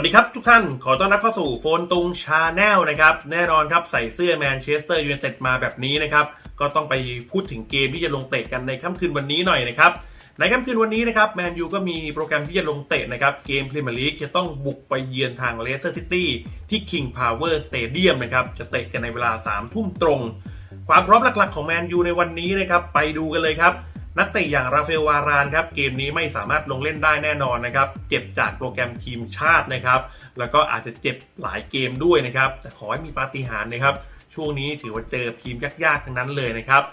วัสดีครับทุกท่านขอต้อนรับเข้าสู่โฟนตุงชาแนลนะครับ แน่นอนครับใส่เสื้อแมนเชสเตอร์ยูไนเต็ดมาแบบนี้นะครับ ก็ต้องไปพูดถึงเกมที่จะลงเตะกันในค่ำคืนวันนี้หน่อยนะครับ ในค่ำคืนวันนี้นะครับแมนยูก็มีโปรแกรมที่จะลงเตะนะครับ เกมพรีเมียร์ลีกจะต้องบุกไปเยือนทางเลสเตอร์ซิตี้ที่ King Power Stadium นะครับ จะเตะกันในเวลา3ทุ่มตรง ความพร้อมหลักๆของแมนยูในวันนี้นะครับไปดูกันเลยครับ นักเตะอย่างราฟเอลวารานครับเกมนี้ไม่สามารถลงเล่นได้แน่นอนนะครับเจ็บจากโปรแกรมทีมชาตินะครับแล้วก็อาจจะเจ็บหลายเกมด้วยนะครับแต่ขอให้มีปาฏิหาริย์นะครับช่วงนี้ถือว่าเจอทีมยากๆทั้งนั้นเลยนะครับ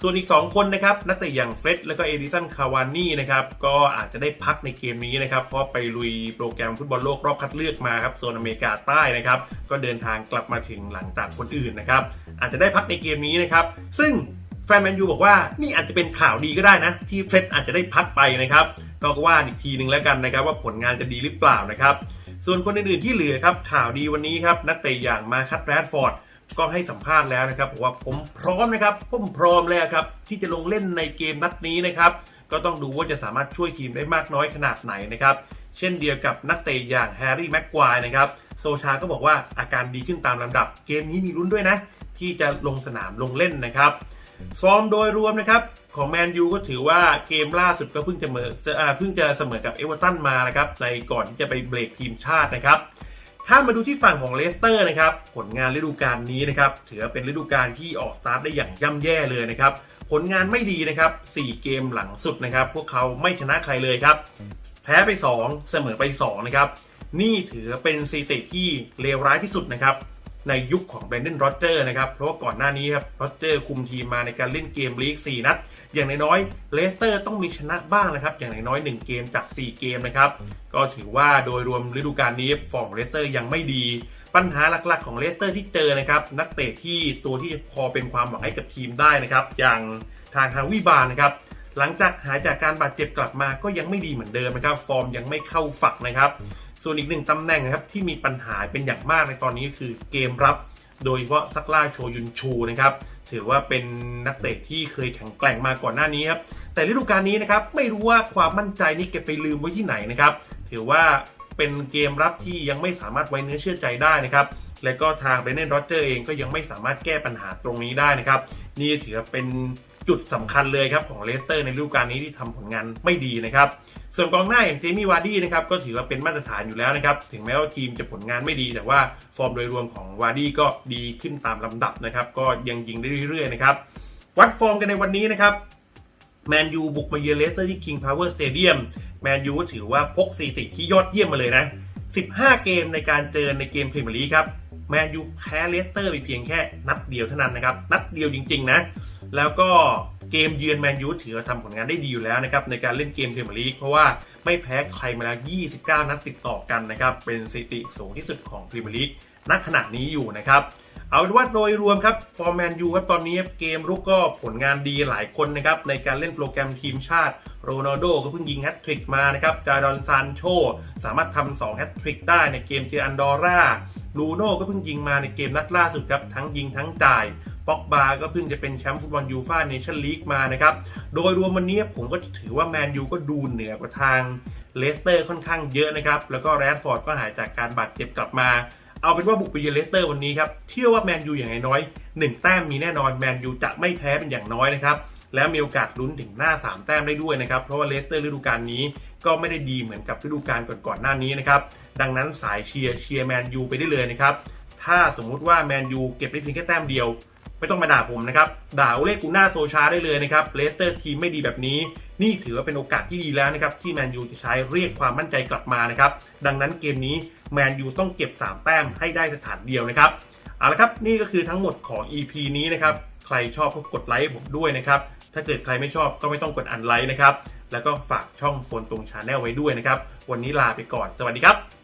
ส่วนอีก 2 คนนะครับนักเตะอย่างเฟรดแล้วก็เอดิสันคาวานี่นะครับก็อาจจะได้พักในเกมนี้นะครับเพราะไปลุยโปรแกรมฟุตบอลโลกรอบคัดเลือกมาครับโซนอเมริกาใต้นะครับก็เดินทางกลับมาถึงหลังจากคนอื่นนะครับอาจจะได้พักในเกมนี้นะครับซึ่ง แฟนแมนยูบอกว่านี่อาจจะเป็นข่าวดีก็ได้นะ ที่เฟร็ดอาจจะได้พักไปนะครับก็ว่าอีกทีหนึ่งแล้วกันนะครับ ว่าผลงานจะดีหรือเปล่านะครับ ส่วนคนอื่นๆที่เหลือครับข่าวดีวันนี้ครับนักเตะอย่างมาคัตแรดฟอร์ดก็ให้สัมภาษณ์แล้วนะครับบอกว่าผมพร้อมนะครับผมพร้อมแล้วครับที่จะลงเล่นในเกมนัดนี้นะครับ ก็ต้องดูว่าจะสามารถช่วยทีมได้มากน้อยขนาดไหนนะครับ เช่นเดียวกับนักเตะอย่างแฮร์รี่แม็กควายนะครับโซชาก็บอกว่าอาการดีขึ้นตามลำดับ เกมนี้มีลุ้นด้วยนะ ที่จะลงสนามลงเล่นนะครับ ฟอร์มโดยรวมนะครับของแมนยูก็ถือว่าเกมล่าสุดก็เพิ่งจะเมอเพิ่งจะเสมอกับเอเวอร์ตันมานะครับในก่อนที่จะไปเบรกทีมชาตินะครับถ้ามาดูที่ฝั่งของเลสเตอร์นะครับผลงานฤดูกาลนี้นะครับถือเป็นฤดูกาลที่ออกสตาร์ทได้อย่างย่ำแย่เลยนะครับผลงานไม่ดีนะครับ 4 เกมหลังสุดนะครับ พวกเขาไม่ชนะใครเลยครับ แพ้ไป 2 เสมอไป 2 นะครับ นี่ถือเป็นสถิติที่เลวร้ายที่สุดนะครับ ในยุคของแบรนด o นโรเจอร์นะครับ เพราะว่าก่อนหน้านี้ครับโรเจอร์คุมทีมมาในการเล่นเกมลีก 4 นัด อย่างน้อยๆเลสเตอร์ต้องมีชนะบ้างนะครับ อย่างน้อยๆ1เกมจาก 4 เกมนะครับ ก็ถือว่าโดยรวมฤดูกาลนี้ฟอร์มเลสเตอร์ยังไม่ดี ปัญหาหลักๆของเลสเตอร์ที่เจอนะครับ นักเตะที่ตัวที่พอเป็นความหวังให้กับทีมได้นะครับ อย่างทางฮาวิบาร์นะครับหลังจากหายจากการบาดเจ็บกลับมาก็ยังไม่ดีเหมือนเดิมนะครับ ฟอร์มยังไม่เข้าฝักนะครับ ส่วนอีกหนึ่งตำแหน่งนะครับที่มีปัญหาเป็นอย่างมากในตอนนี้ก็คือเกมรับ โดยเฉพาะซักล่าโชยุนชูนะครับถือว่าเป็นนักเตะที่เคยแข็งแกร่งมาก่อนหน้านี้ครับแต่ฤดูกาลนี้นะครับไม่รู้ว่าความมั่นใจนี้เก็บไปลืมไว้ที่ไหนนะครับถือว่าเป็นเกมรับที่ยังไม่สามารถไว้เนื้อเชื่อใจได้นะครับและก็ทางเบรเนนโรเจอร์เองก็ยังไม่สามารถแก้ปัญหาตรงนี้ได้นะครับ นี่ถือเป็น จุดสำคัญเลยครับของเลสเตอร์ในฤดูกาลนี้ที่ทำผลงานไม่ดีนะครับ ส่วนกองหน้าอย่างเจมี่วาร์ดี้นะครับก็ถือว่าเป็นมาตรฐานอยู่แล้วนะครับ ถึงแม้ว่าทีมจะผลงานไม่ดี แต่ว่าฟอร์มโดยรวมของวาร์ดี้ก็ดีขึ้นตามลำดับนะครับ ก็ยังยิงได้เรื่อยๆนะครับ วัดฟอร์มกันในวันนี้นะครับแมนยูบุกมาเยือนเลสเตอร์ที่ King Power Stadium แมนยูก็ถือว่าพกสถิติที่ยอดเยี่ยมมาเลยนะ 15 เกมในการเจอในเกมพรีเมียร์ลีกครับ แมนยูแพ้เลสเตอร์ไปเพียงแค่นัดเดียวเท่านั้นนะครับ นัดเดียวจริง ๆ นะ แล้วก็เกมเยือนแมนยูถือว่าทำผลงานได้ดีอยู่แล้วนะครับในการเล่นเกมพรีเมียร์ลีกเพราะว่าไม่แพ้ใครมาแล้ว 29 นัดติดต่อกันนะครับ เป็นสถิติสูงที่สุดของพรีเมียร์ลีกณขณะนี้อยู่นะครับ เอาเป็นว่าโดยรวมครับฟอร์แมนยูครับตอนนี้เกมรุกก็ผลงานดีหลายคนนะครับในการเล่นโปรแกรมทีมชาติโรนัลโดก็เพิ่งยิงแฮตทริกมานะครับจาดอนซานโชสามารถทำสองแฮตทริกได้ในเกมเจออันดอร่าลูโน่ก็เพิ่งยิงมาในเกมนัดล่าสุดครับทั้งยิงทั้งจ่ายป็อกบาก็เพิ่งจะเป็นแชมป์ฟุตบอลยูฟ่าเนชั่นลีกมานะครับ โดยรวมวันนี้ผมก็ถือว่าแมนยูก็ดูเหนือกว่าทางเลสเตอร์ค่อนข้างเยอะนะครับ แล้วก็แรดฟอร์ดก็หายจากการบาดเจ็บกลับมา เอาเป็นว่าบุกไปเยือนเลสเตอร์วันนี้ครับเชื่อว่าแมนยูอย่างน้อยหนึ่งแต้มมีแน่นอนแมนยูจะไม่แพ้เป็นอย่างน้อยนะครับแล้วมีโอกาสลุ้นถึงหน้า 3 แต้มได้ด้วยนะครับ เพราะว่าเลสเตอร์ฤดูกาลนี้ก็ไม่ได้ดีเหมือนกับฤดูกาลก่อนๆหน้านี้นะครับ ดังนั้นสายเชียร์เชียร์แมนยูไปได้เลยนะครับ ถ้าสมมุติว่าแมนยูเก็บได้เพียงแค่แต้มเดียว ไม่ต้องมาด่าผมนะครับ ด่าเล่กูน่าโซชาได้เลยนะครับเลสเตอร์ทีมไม่ดีแบบนี้ นี่ถือว่าเป็นโอกาสที่ดีแล้วนะครับ ที่แมนยูจะใช้เรียกความมั่นใจกลับมานะครับ ดังนั้นเกมนี้แมนยูต้องเก็บ 3 แต้มให้ได้สถานเดียวนะครับเอาละครับนี่ก็คือทั้งหมดของ EP นี้นะครับใครชอบก็กดไลค์ผมด้วยนะครับถ้าเกิดใครไม่ชอบก็ไม่ต้องกดอันไลค์นะครับแล้วก็ฝากช่องโฟนตรงชาแนลไว้ด้วยนะครับวันนี้ลาไปก่อนสวัสดีครับ